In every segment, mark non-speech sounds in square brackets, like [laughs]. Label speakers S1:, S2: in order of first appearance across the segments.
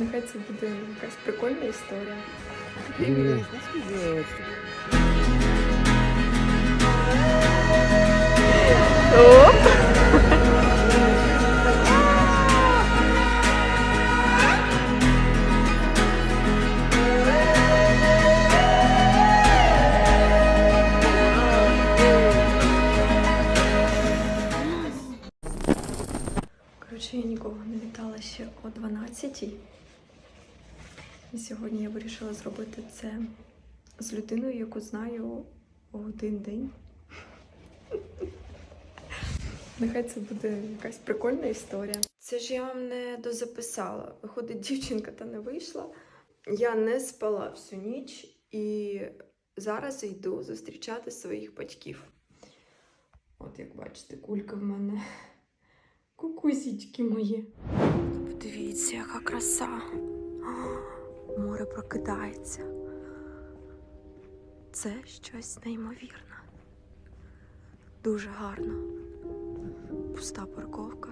S1: Нехай це буде якась прикольна історія. Коротше, я нікого не вітала ще о 12 І сьогодні я вирішила зробити це з людиною, яку знаю один день. [laughs] Нехай це буде якась прикольна історія. Це ж я вам не дозаписала. Виходить, дівчинка та не вийшла. Я не спала всю ніч і зараз йду зустрічати своїх батьків. От як бачите, кулька в мене. Кукусічки мої. Подивіться, яка краса. Море прокидається. Це щось неймовірне. Дуже гарно. Пуста парковка.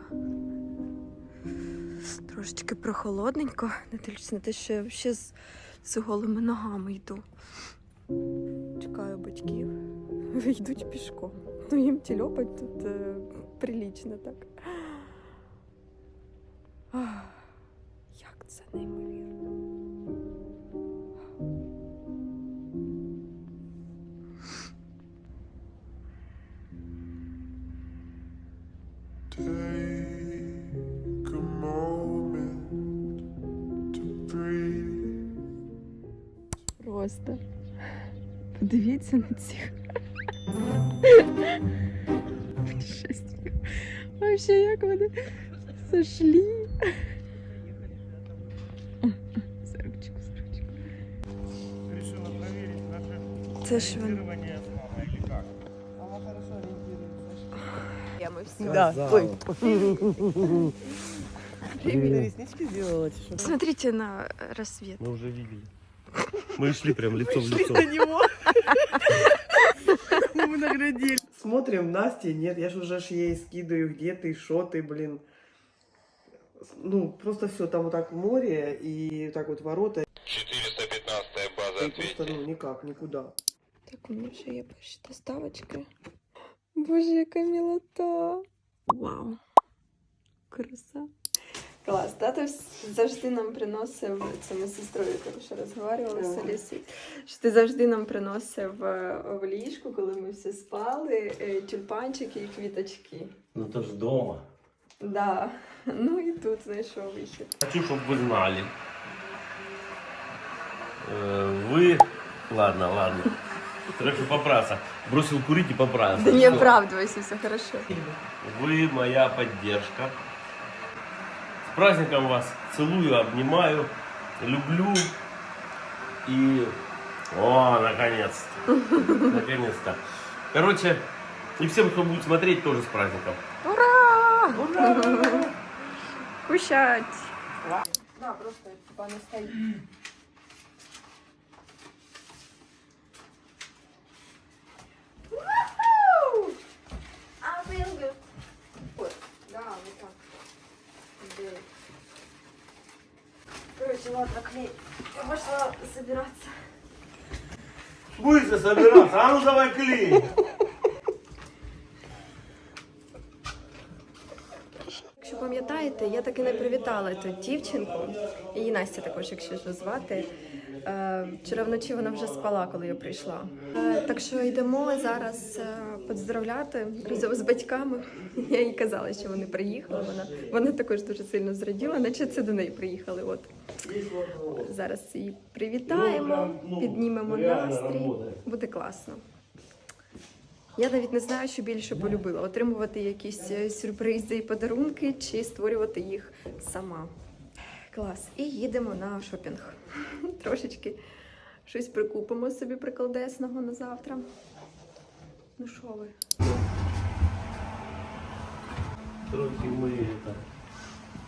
S1: Трошечки прохолодненько, не дивлячись на те, що я ще з, з голими ногами йду. Чекаю батьків. Йдуть пішком. Ну їм тільопать тут е, прилічно так. Ах, Як це неймовірно. Подивіться на цих путешественників. Вообще, як вони зайшли. За ручку, за ручку.
S2: Решила проверить наше
S1: Це ж він.
S2: ориентирование с мамой или как?
S1: Я ми всі.
S3: Да. Ой,
S1: Привіт.
S3: реснички сделала, что
S1: Смотрите на рассвет.
S4: Мы уже видели. Мы шли прям лицо в лицо. [laughs]
S3: него. Мы наградили. Смотрим, Насти нет, я ж уже ж ей скидываю, где ты, что ты, блин. Ну, просто все, там вот так море и так вот ворота.
S5: 415 база,
S3: И просто, ну, никак, никуда.
S1: Так, у мене ще є перші доставочки. Боже, яка мілота. Вау. Краса. Клас, тато вс- завжди нам приносив, це ми з сестрою коротше розговорювали з
S3: Ага.
S1: Алісою, що ти завжди нам приносив е, в ліжку, коли ми всі спали, е, тюльпанчики і квіточки.
S4: Ну то ж дома.
S1: Да. Ну і тут знайшов вихід.
S4: Хочу, чтобы вы знали. Э, Вы... Ладно, ладно. Короче, поправиться. Бросил курить и поправился.
S1: Да не
S4: Всё.
S1: оправдывайся, все хорошо.
S4: Вы моя поддержка. С праздником вас целую, обнимаю, люблю. И... О, наконец-то. [laughs] Наконец-то. Короче, и всем, кто будет смотреть, тоже с праздником.
S1: Ура!
S4: Ура!
S1: Кушать! Да, просто типа не стоїть. Ладно, клей. Я пошла собираться.
S4: Быстро собираться. А ну давай клей.
S1: Якщо пам'ятаєте, я таки не привітала ту дівчинку, її Настя також, якщо що звати. Е, Вчора вночі вона вже спала, коли я прийшла. Так що йдемо зараз е, поздравляти разом з батьками. [laughs] Я їй казала, що вони приїхали. Вона, вона також дуже сильно зраділа, наче це до неї приїхали. От зараз її привітаємо, піднімемо настрій. Буде класно. Я навіть не знаю, що більше полюбила: отримувати якісь е, сюрпризи і подарунки, чи створювати їх сама. Клас. І їдемо на шопінг. [laughs] Трошечки щось прикупимо собі приколдесного на завтра. Ну що ви?
S4: Трохи мы это...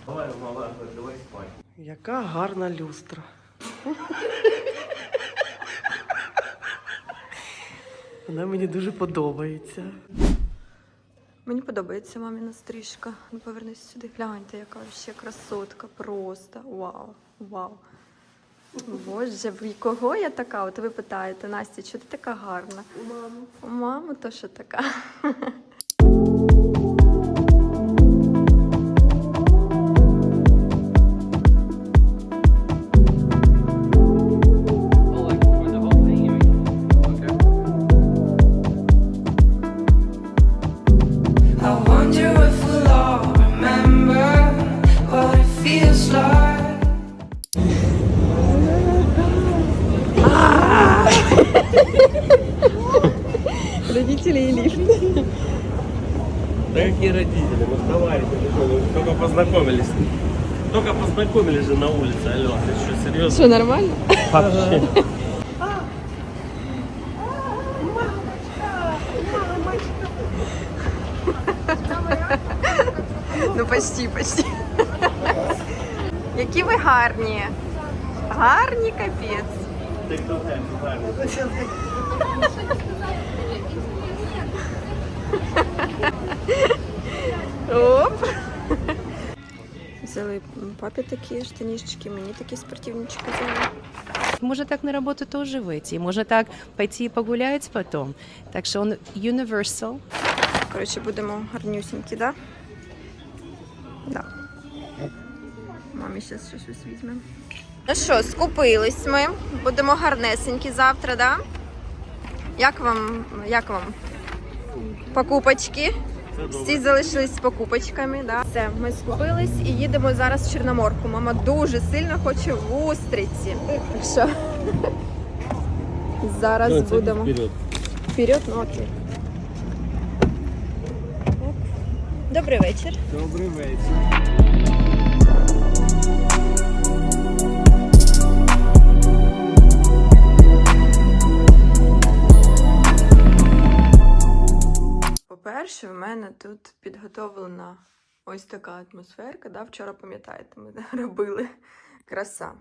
S4: Давай, мала, давай спать.
S3: Яка гарна люстра. Вона мені дуже подобається.
S1: Мені подобається маміна стрижка. Ну, повернись сюди. Гляньте, яка ще красотка. Просто вау. Вау. Боже, в кого я така? От ви питаєте, Настя, чого ти така гарна?
S3: У маму.
S1: У маму то що така. Що, нормально?
S4: Вообще.
S1: Ну, почти, почти. Які ви гарні. Гарні капець. Оп. Взяли папі такі штанішечки, мені такі спортивнички взяли.
S6: Можно так на работу тоже выйти, можно так пойти и погулять потом. Так что он universal.
S1: Коротше, будемо гарнюсінькі, да? Да. Мамі зараз щось ось візьмемо. Ну що, скупились ми. Будемо гарнесенькі завтра, да? Як вам, як вам покупочки? Всі залишились з покупочками, да? Все, ми скупились і їдемо зараз в Чорноморку. Мама дуже сильно хоче в устриці. Так що зараз будемо.
S4: Вперед.
S1: Вперед, ну окей. Добрий вечір.
S2: Добрий вечір.
S1: По-перше, в мене тут підготовлена ось така атмосферка. Да? Вчора, пам'ятаєте, ми [laughs] робили краса.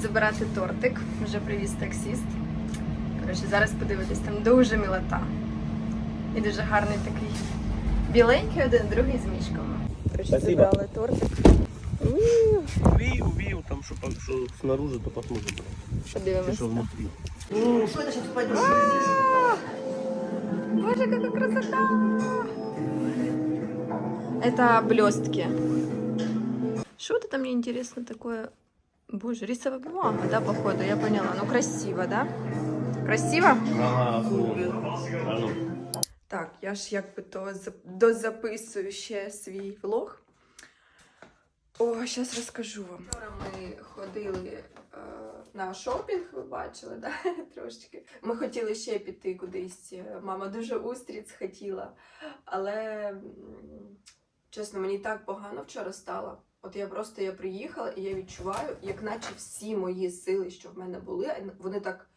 S1: Забирати тортик, вже привіз таксіст. Коротше, зараз подивитись, там дуже мілота. І дуже гарний такий біленький один, другий з мішками. Коротше, забрали тортик.
S4: Увидел, там что, по- что снаружи, то посмотрим.
S1: Подивимось.
S4: что внутри.
S1: Боже, какая красота! Это блестки. Что это мне интересно такое? Боже, рисовая бумага, да, походу, я поняла. Ну, красиво, да? Красиво? Так, я ж якби то дозаписую ще свій влог. О, зараз розкажу вам. Вчора ми ходили е, на шопінг, ви бачили, да? [laughs] трошечки. Ми хотіли ще піти кудись. Мама дуже устриць хотіла. Але чесно, мені так погано вчора стало. От я просто я приїхала і я відчуваю, як наче всі мої сили, що в мене були, вони так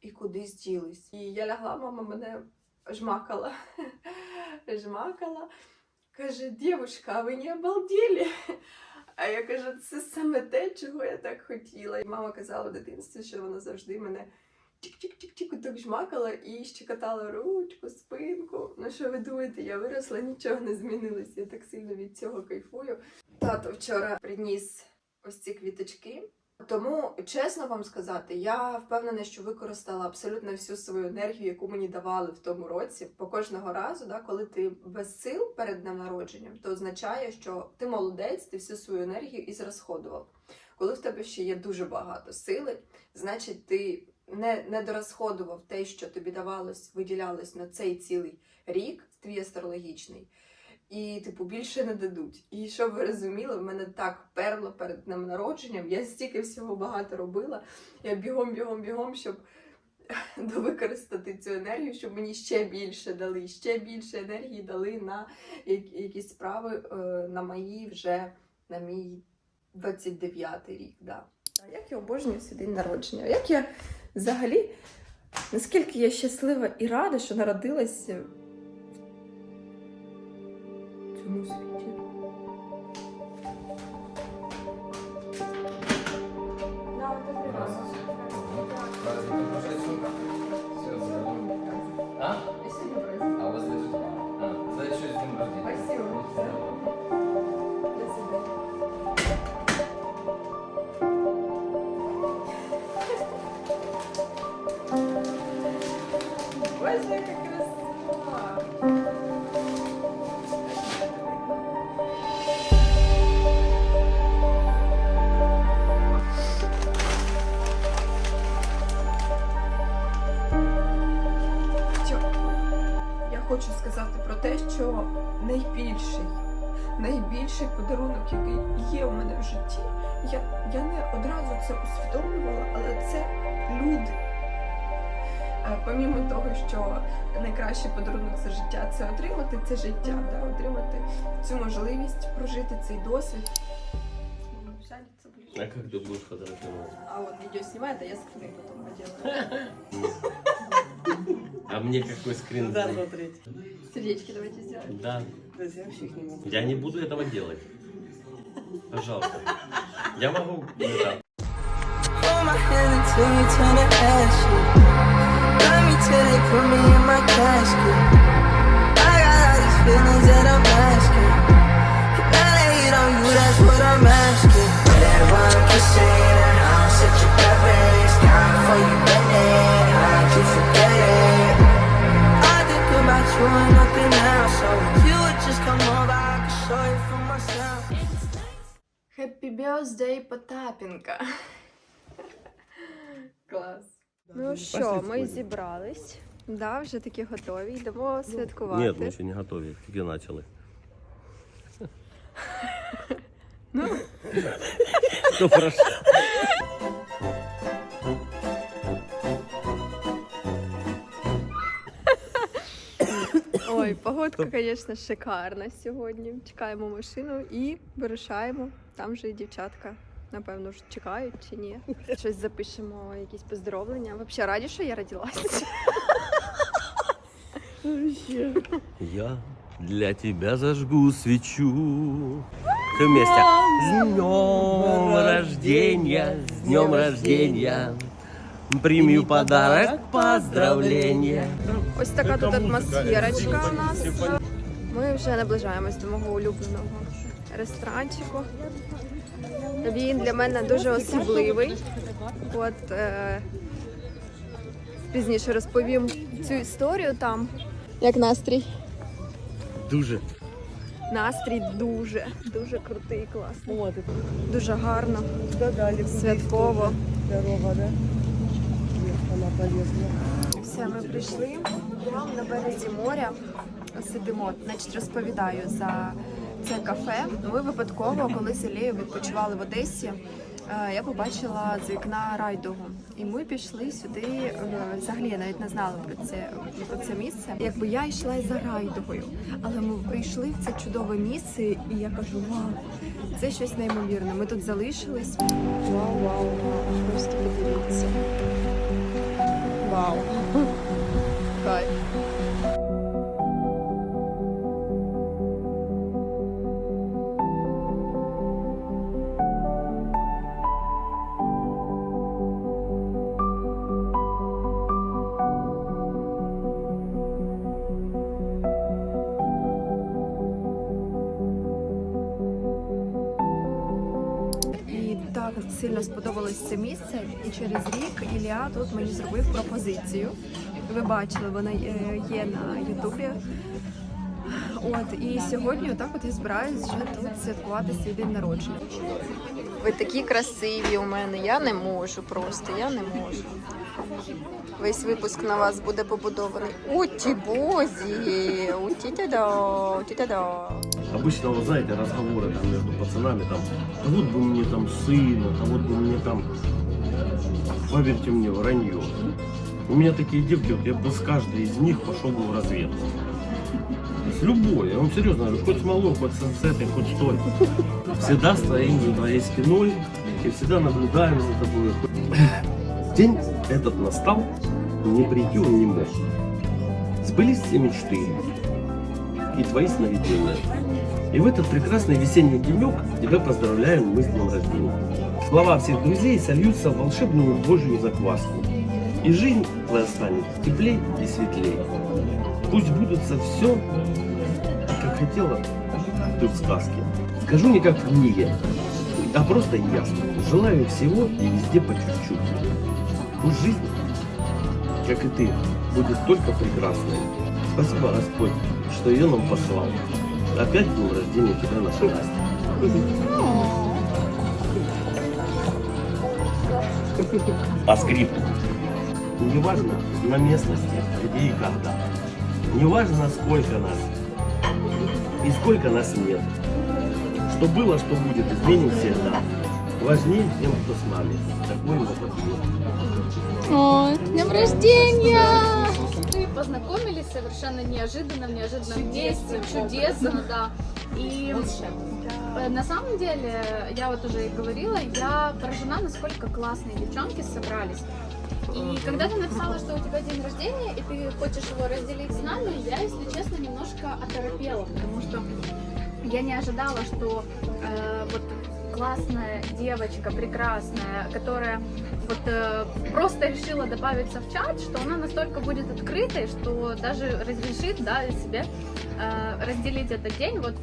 S1: і кудись ділись. І я лягла, мама мене жмакала. [laughs] жмакала. Каже, дівчинка, ви не обалдели? А я кажу, це саме те, чого я так хотіла. І мама казала в дитинстві, що вона завжди мене чик-чик-чик-чик так жмакала і щекотала ручку, спинку. Ну що ви думаєте, я виросла, нічого не змінилось. Я так сильно від цього кайфую. Тато вчора приніс ось ці квіточки. Тому, чесно вам сказати, я впевнена, що використала абсолютно всю свою енергію, яку мені давали в тому році. По кожного разу, да, коли ти без сил перед днем народженням, то означає, що ти молодець, ти всю свою енергію і зрасходував. Коли в тебе ще є дуже багато сили, значить ти не, не дорозходував те, що тобі давалось, виділялось на цей цілий рік, твій астрологічний. І, типу, більше не дадуть. І щоб ви розуміли, в мене так перло перед днем народженням. Я стільки всього багато робила. Я бігом, бігом, бігом, щоб [laughs] використати цю енергію, щоб мені ще більше дали, ще більше енергії дали на якісь справи е, на мої вже на мій 29-й рік. Да. А Як я обожнюю свій день народження? Як я взагалі, наскільки я щаслива і рада, що народилася хочу сказати про те, що найбільший, найбільший подарунок, який є у мене в житті, я, я не одразу це усвідомлювала, але це люди. Помімо того, що найкращий подарунок за життя це отримати це життя, да, отримати цю можливість прожити цей досвід.
S4: А ты будешь фотографировать?
S1: А от відео знімає, а я скрин потім поділаю. [laughs]
S4: А мне какой скрин? Да,
S3: смотреть?
S1: Сердечки давайте сделаем.
S4: Да.
S3: Я вообще их не могу.
S4: Я не буду этого делать. Пожалуйста. Я могу это,
S1: Happy birthday, Потапенка. [laughs] Клас. Ну що, ми зібрались. Да, вже такі готові. Йдемо святкувати.
S4: Ні, ми ще не готові, тільки почали.
S1: Ну. [laughs]
S4: Что прошу? [laughs]
S1: Ой, [laughs] погодка, звісно, шикарна сьогодні. Чекаємо машину і вирушаємо. Там вже і дівчатка. Напевно, ж чекають чи ні. [laughs] Щось запишемо, якісь поздоровлення. Взагалі раді, що я родилась. [laughs]
S4: Я для тебя зажгу свечу. Все вместе. С днем рождения, с днем рождения. Прими подарок, поздравления.
S1: Ось така тут атмосферочка у нас. Ми вже наближаємось до мого улюбленого ресторанчику. Він для мене дуже особливий. От е, пізніше розповім цю історію там. Як настрій?
S4: Дуже.
S1: Настрій дуже, дуже крутий, класний. Дуже гарно, святково.
S3: Дорога, да?
S1: Все, ми прийшли на березі моря. Сидимо, значить, розповідаю за це кафе. Ми випадково, коли з Ілею відпочивали в Одесі, е, я побачила з вікна райдугу. І ми пішли сюди. е, Взагалі я навіть не знала про це про це місце. Якби я йшла за райдугою, але ми прийшли в це чудове місце, і я кажу: вау, це щось неймовірне. Ми тут залишились. Вау, вау, вау, просто подивіться. Сподобалось це місце. І через рік Ілля тут мені зробив пропозицію. Ви бачили, вона є є на Ютубі. От і сьогодні, отак от я збираюсь вже тут святкувати свій день народження. Ви такі красиві у мене. Я не можу просто, я не можу. Весь випуск на вас буде побудований. Уті бозі, уті-та-да, уті-та-да.
S4: Обычно, вы знаете, разговоры там между пацанами, там, «Да вот бы мне там сына, а вот бы мне там, поверьте мне, вранье. У меня такие девки, вот я бы с каждой из них пошел бы в разведку. Любой, я вам серьезно говорю, хоть с малой, хоть с, с этой, хоть с той. Всегда стоим за твоей спиной и всегда наблюдаем за тобой. День этот настал, не прийти он не мог. Сбылись все мечты и твои сновидения. И в этот прекрасный весенний денек тебя поздравляем мы с днем рождения. Слова всех друзей сольются в волшебную божью закваску. И жизнь твоя станет теплей и светлей. Пусть будутся все, хотела ты в сказке. Скажу не как в книге, а просто ясно. Желаю всего и везде по чуть-чуть. Пусть жизнь, как и ты, будет только прекрасной. Спасибо, Господь, что ее нам послал. Опять день рождения тебя, наша Настя. По скрипту. Неважно на местности, где и когда. Неважно, сколько нас. И сколько нас нет. Что было, что будет, изменим всегда. Важнее тем, кто с нами. Такой мы подход.
S7: О, с днем рождения! Мы познакомились совершенно неожиданно, в неожиданном месте, чудесно, да. И э, на самом деле, я вот уже и говорила, я поражена, насколько классные девчонки собрались. И когда ты написала, что у тебя день рождения, и ты хочешь его разделить с нами, я, если честно, немножко оторопела, потому что я не ожидала, что э, вот классная девочка, прекрасная, которая вот э, просто решила добавиться в чат, что она настолько будет открытой, что даже разрешит, да, себе э, разделить этот день вот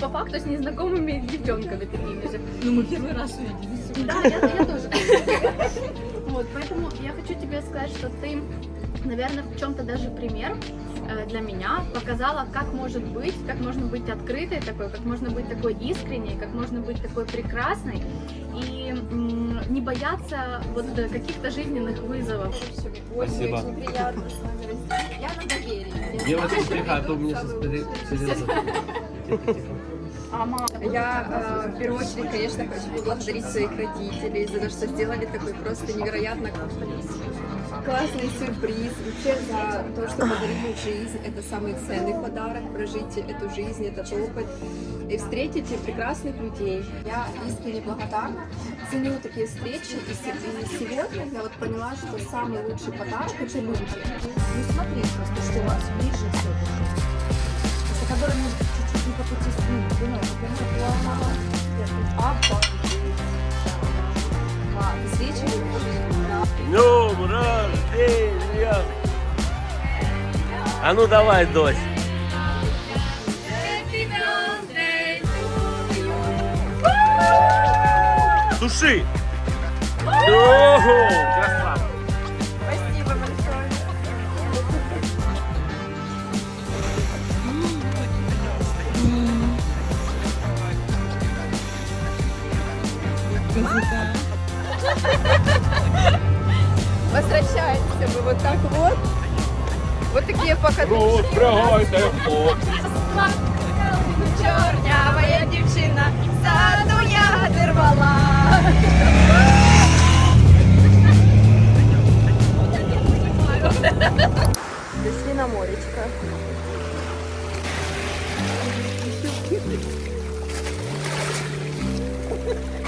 S7: по факту с незнакомыми [laughs] девчонками такими же.
S8: Ну, мы первый раз увиделись.
S7: Да, я, я тоже. [laughs] Вот, поэтому я хочу тебе сказать, что ты, наверное, в чем-то даже пример э, для меня показала, как может быть, как можно быть открытой такой, как можно быть такой искренней, как можно быть такой прекрасной и не бояться вот каких-то жизненных вызовов.
S2: Спасибо.
S7: Очень приятно с вами разделить. Я на доверии.
S2: Девочки, тихо, а то у меня сейчас серьезно.
S1: Я э, в первую очередь, конечно, хочу поблагодарить своих родителей за то, что сделали такой просто невероятно классный сюрприз. Вообще за то, что подарили жизнь. Это самый ценный подарок. Прожить эту жизнь, этот опыт. И встретить прекрасных людей. Я искренне благодарна. Ценю такие встречи. И се- и сегодня я вот поняла, что самый лучший подарок — это люди.
S8: Не смотри просто, что у вас ближе все Просто который может чуть-чуть не по пути с ним. Думаю, например, я мама. Абба. Встречи
S4: Днем рождения! А ну давай, дочь. Души! Ого, красава!
S1: Возвращаемся мы вот так вот. Вот такие покатушки. Чорнявая дівчина, саду ягоди рвала. Пішли на моречко.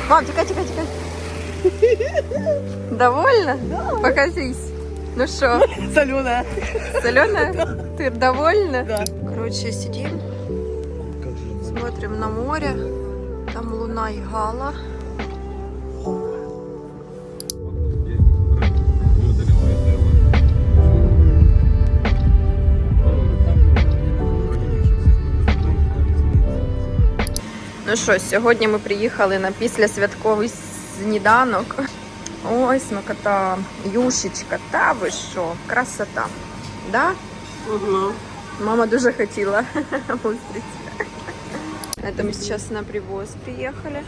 S1: Мам, тикай, тикай, тикай. Довольна? Покажись. Ну что?
S3: Соленая.
S1: Соленая? Ты довольна?
S3: Да.
S1: Короче, сидим, смотрим на море. Там луна и гала. Ну що, сьогодні ми приїхали на післясвятковий сніданок. Ой, смакота, юшечка, та ви що, красота. Да? Мама дуже хотіла [laughs] устриц. Это мы сейчас на привоз приехали.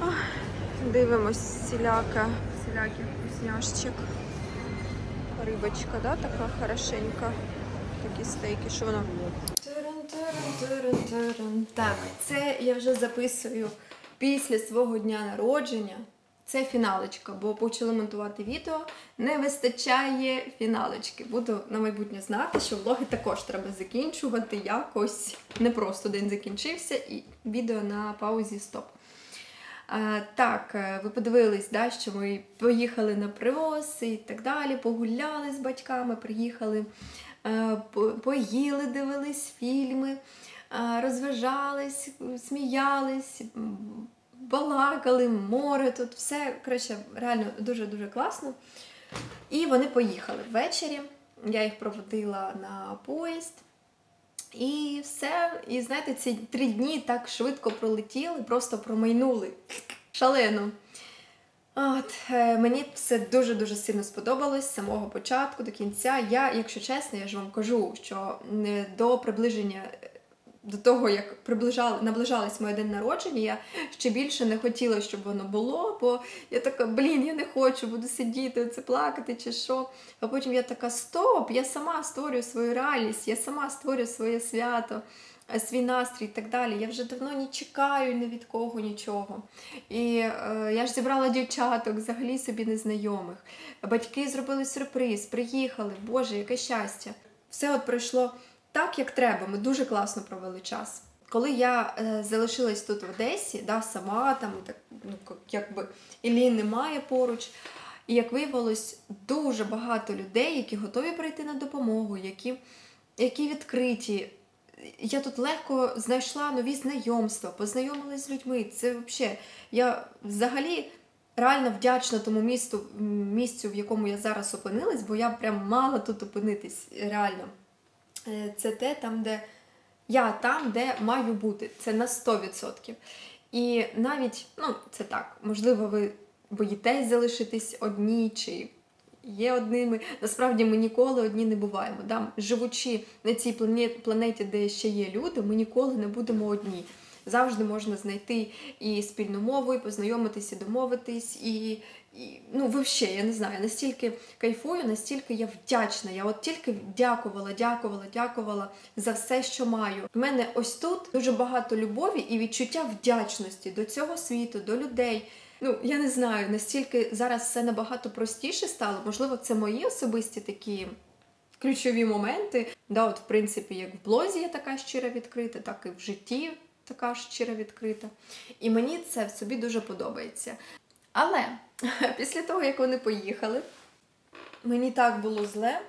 S1: Ах, Дивимось селяка, селяких вкусняшечок. Рибочка, да, така хорошенька. Такі стейки, що воно? Так, це я вже записую після свого дня народження. Це фіналочка, бо почали монтувати відео. Не вистачає фіналочки. Буду на майбутнє знати, що влоги також треба закінчувати якось. Не просто день закінчився і відео на паузі стоп. А, так, е, ви подивились, да, що ми поїхали на привоз і так далі, погуляли з батьками, приїхали, поїли, дивились фільми, е, розважались, сміялись, балакали, море тут, все коротше, реально дуже-дуже класно. І вони поїхали ввечері. Я їх проводила на поїзд. І все. І знаєте, ці три дні так швидко пролетіли, просто промайнули шалено. От, е, мені все дуже-дуже сильно сподобалось з самого початку до кінця. Я, якщо чесно, я ж вам кажу, що е, до приближення. е, До того, як приближали, наближались моє день народження, я ще більше не хотіла, щоб воно було, бо я така, блін, я не хочу, буду сидіти, це плакати чи що. А потім я така, стоп, я сама створюю свою реальність, я сама створюю своє свято, свій настрій і так далі. Я вже давно не чекаю ні від кого нічого. І е, я ж зібрала дівчаток, взагалі собі незнайомих. Батьки зробили сюрприз, приїхали, Боже, яке щастя. Все от пройшло так, як треба. Ми дуже класно провели час. Коли я е, залишилась тут в Одесі, да, сама там, так, ну, якби Іллі немає поруч. І як виявилось, дуже багато людей, які готові прийти на допомогу, які, які відкриті. Я тут легко знайшла нові знайомства, познайомилась з людьми. Це взагалі, я взагалі реально вдячна тому місту, місцю, в якому я зараз опинилась, бо я прям мала тут опинитись реально. Е, Це те, там, де я там, де маю бути. Це на 100%. І навіть, ну, це так, можливо, ви боїтесь залишитись одні чи є одними. Насправді ми ніколи одні не буваємо. Да? Живучи на цій планеті, де ще є люди, ми ніколи не будемо одні. Завжди можна знайти і спільну мову, і познайомитись, і домовитись, і, і ну, взагалі, я не знаю, настільки кайфую, настільки я вдячна. Я от тільки дякувала, дякувала, дякувала за все, що маю. У мене ось тут дуже багато любові і відчуття вдячності до цього світу, до людей. Ну, я не знаю, настільки зараз все набагато простіше стало. Можливо, це мої особисті такі ключові моменти. Да, от, в принципі, як в блозі я така щира відкрита, так і в житті така щира відкрита. І мені це в собі дуже подобається. Але [laughs] після того, як вони поїхали, мені так було зле.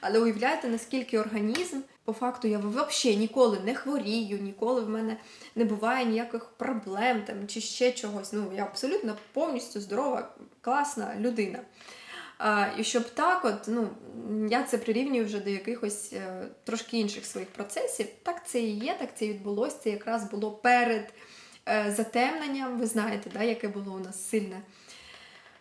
S1: Але уявляєте, наскільки організм, по факту, я взагалі ніколи не хворію, ніколи в мене не буває ніяких проблем там, чи ще чогось. Ну, я абсолютно повністю здорова, класна людина. А, і щоб так, от, ну, я це прирівнюю вже до якихось е, трошки інших своїх процесів. Так це і є, так це і відбулося. Це якраз було перед е, затемненням. Ви знаєте, да, яке було у нас сильне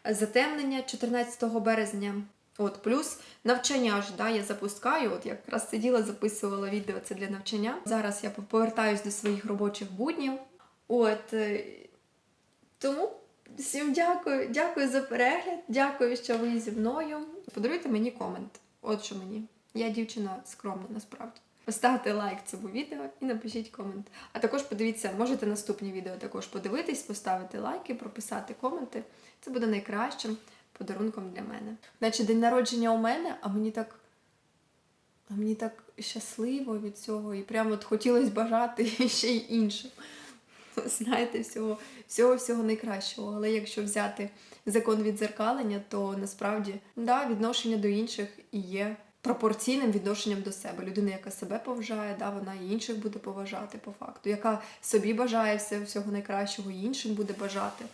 S1: затемнення 14 березня. От, плюс навчання ж, да, я запускаю. От якраз сиділа, записувала відео це для навчання. Зараз я повертаюсь до своїх робочих буднів. От е, тому всім дякую, дякую за перегляд, дякую, що ви зі мною. Подаруйте мені комент. От що мені. Я дівчина скромна насправді. Поставте лайк цьому відео і напишіть комент. А також подивіться, можете наступні відео також подивитись, поставити лайки, прописати коменти. Це буде найкращим подарунком для мене. Наче день народження у мене, а мені так. А мені так щасливо від цього, і прямо от хотілося бажати [laughs] ще й іншим. Знаєте, всього, всього всього найкращого. Але якщо взяти закон відзеркалення, то насправді да, відношення до інших і є пропорційним відношенням до себе. Людина, яка себе поважає, да, вона і інших буде поважати по факту. Яка собі бажає все, всього найкращого, і іншим буде бажати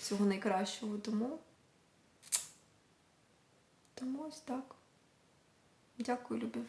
S1: всього найкращого. Тому, тому ось так. Дякую, любі.